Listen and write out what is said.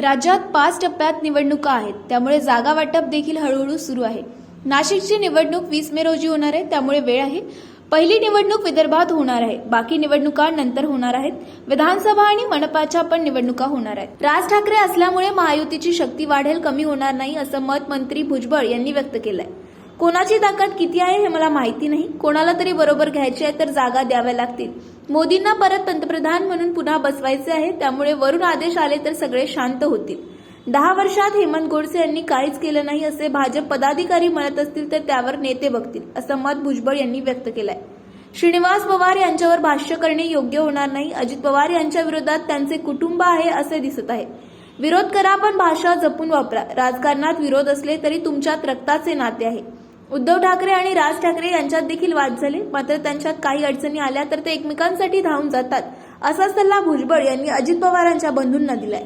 राज्यात पाच टप्प्यात निवडणुका आहेत. त्यामुळे जागा वाटप देखील हळूहळू सुरू आहे. नाशिकची निवडणूक वीस मे रोजी होणार आहे. त्यामुळे वेळ आहे. पहिली निवडणूक विदर्भात होणार आहे. बाकी निवडणुका नंतर होणार आहेत. विधानसभा आणि मनपाच्या पण निवडणुका होणार आहेत. राज ठाकरे असल्यामुळे महायुतीची शक्ती वाढेल कमी होणार नाही असं मत मंत्री भुजबळ यांनी व्यक्त केलंय. कोणाची ताकद किती आहे हे मला माहिती नाही. कोणाला तरी बरोबर घ्यायची आहे तर जागा द्याव्या लागतील. मोदींना परत पंतप्रधान म्हणून पुन्हा बसवायचे आहे त्यामुळे वरून आदेश आले तर सगळे शांत होतील. दहा वर्षात हेमंत गोडसे यांनी काहीच केलं नाही असे भाजप पदाधिकारी म्हणत असतील तर त्यावर नेते बघतील असं मत भुजबळ यांनी व्यक्त केलंय. श्रीनिवास पवार यांच्यावर भाष्य करणे योग्य होणार नाही. अजित पवार यांच्या विरोधात त्यांचे कुटुंब आहे असे दिसत आहे. विरोध करा पण भाषा जपून वापरा. राजकारणात विरोध असले तरी तुमच्यात रक्ताचे नाते आहे. उद्धव ठाकरे आणि राज ठाकरे यांच्यात देखील वाद झाले. मात्र त्यांच्यात काही अडचणी आल्या तर ते एकमेकांसाठी धावून जातात असा सल्ला भुजबळ यांनी अजित पवारांच्या बंधूंना दिलाय.